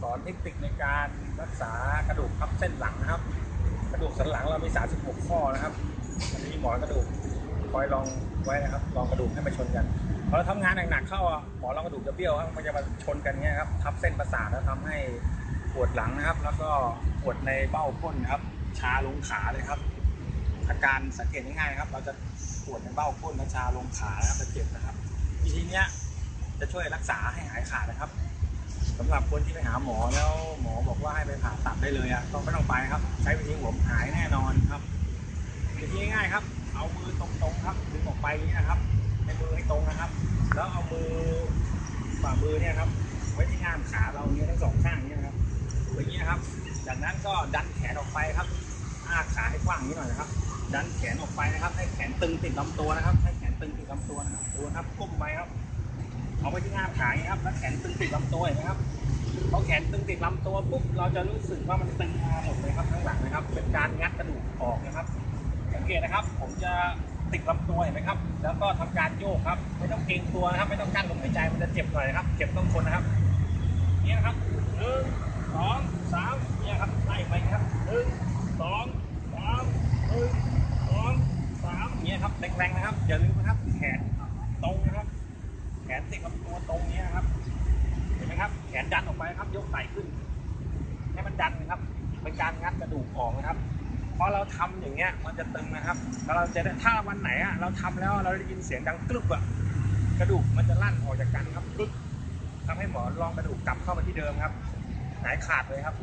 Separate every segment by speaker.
Speaker 1: สอนเทคนิคในการรักษากระดูกทับเส้นหลังนะครับ กระดูกสันหลังเรามี 36 ข้อนะครับอันนี้หมอนกระดูกคอยลองไว้นะครับลองกระดูกให้มาชนกันพอเราทำงานหนักๆเข้าหมอนรองกระดูกจะเบี้ยวครับมันจะมาชนกันเงี้ยครับทับเส้นประสาทแล้วทำให้ปวดหลังนะครับ แล้วก็ปวดในเบ้าก้นนะครับ ชาลงขาเลยครับอาการสังเกตง่ายๆนะครับเราจะปวดในเบ้าก้นและชาลงขานะครับจะเจ็บนะครับวิธีเนี้ยจะช่วยรักษาให้หายขาดนะครับ สำหรับคนที่ไปหาหมอแล้วหมอบอกว่าให้ไปผ่าตัดได้เลยอะต้องไม่ต้องไปครับ ใช้วิธีผมหายแน่นอนครับวิธีง่ายๆครับ เอามือตรงๆครับดึงออกไปนี้นะครับในมือให้ตรงนะครับ แล้วเอามือฝ่ามือเนี่ยครับไว้ที่ง่ามขาเราเนี่ยทั้งสองข้างเนี่ยนะครับอย่างนี้นะครับ จากนั้นก็ดันแขนออกไปครับอ้าขาให้กว้างนี้หน่อยนะครับ ดันแขนออกไปนะครับ ให้แขนตึงติดลำตัวนะครับ ให้แขนตึงติดลำตัวนะครับดูนะครับก้มไปครับ เอาไปที่ง่ามขาอย่างนี้ครับแล้วแขนตึงติดลำตัวเห็นไหมครับพอแขนตึงติดลำตัวปุ๊บเราจะรู้สึกว่ามันตึงมาหมดเลยครับทั้งหลังนะครับ เป็นการงัดกระดูกออกนะครับ สังเกตนะครับ ผมจะติดลำตัวเห็นไหมครับ แล้วก็ทำการโยกครับ ไม่ต้องเกรงตัวนะครับ ไม่ต้องกั้นลมหายใจมันจะเจ็บหน่อยนะครับ เจ็บต้องทนนะครับเนี่ยนะครับหนึ่งสองสามเนี่ยครับไล่ไปครับหนึ่งสองสามหนึ่งสองสามเนี่ยครับแรงๆนะครับอย่าลืมนะครับแขนตรงนะครับ แข นติดกับตัวตรงนี้นะครับ เห็นไหมครับ แขนดันออกไปครับ ยกไหล่ขึ้น ให้มันดันนะครับ เป็นการงัดกระดูกออกนะครับพอเราทำอย่างเงี้ย มันจะตึงนะครับ แล้วเราจะได้ถ้าวันไหนอะเราทำแล้วเราได้ยินเสียงดังกรึบอะ กระดูกมันจะลั่นออกจากกันครับกรึบทำให้หมอลองกระดูกกลับเข้ามาที่เดิมครับ หายขาดเลยครับ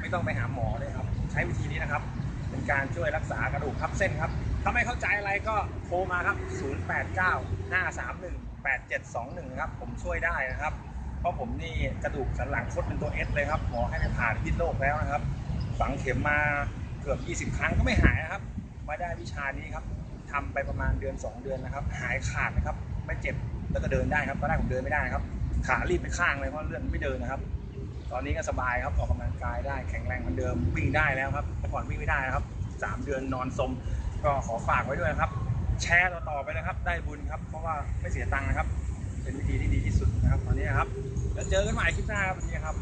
Speaker 1: ไม่ต้องไปหาหมอเลยครับ ใช้วิธีนี้นะครับ เป็นการช่วยรักษากระดูกทับเส้นครับถ้าไม่เข้าใจอะไรก็โทรมาครับ 089 531 8721ครับผมช่วยได้นะครับ เพราะผมนี่กระดูกสันหลังคดเป็นตัวเอสเลยครับหมอให้ไปผ่าพิษโลกแล้วนะครับ ฝังเข็มมาเกือบ 20 ครั้งก็ไม่หายนะครับ มาได้วิชานี้ครับทำไปประมาณเดือน 2 เดือนนะครับ หายขาดนะครับ ไม่เจ็บแล้วก็เดินได้ครับตอนแรกผมเดินไม่ได้นะครับ ขารีบไปข้างเลยเพราะเลื่อนไม่เดินนะครับ ตอนนี้ก็สบายครับออกกำลังกายได้แข็งแรงเหมือนเดิมวิ่งได้แล้วครับแต่ก่อนวิ่งไม่ได้นะครับสามเดือนนอนสมก็ขอฝากไว้ด้วยนะครับ แชร์ต่อๆไปนะครับ ได้บุญครับ เพราะว่าไม่เสียตังค์นะครับ เป็นวิธีที่ดีที่สุดนะครับ ตอนนี้นะครับ แล้วเจอกันใหม่คลิปหน้าครับวันนี้ครับ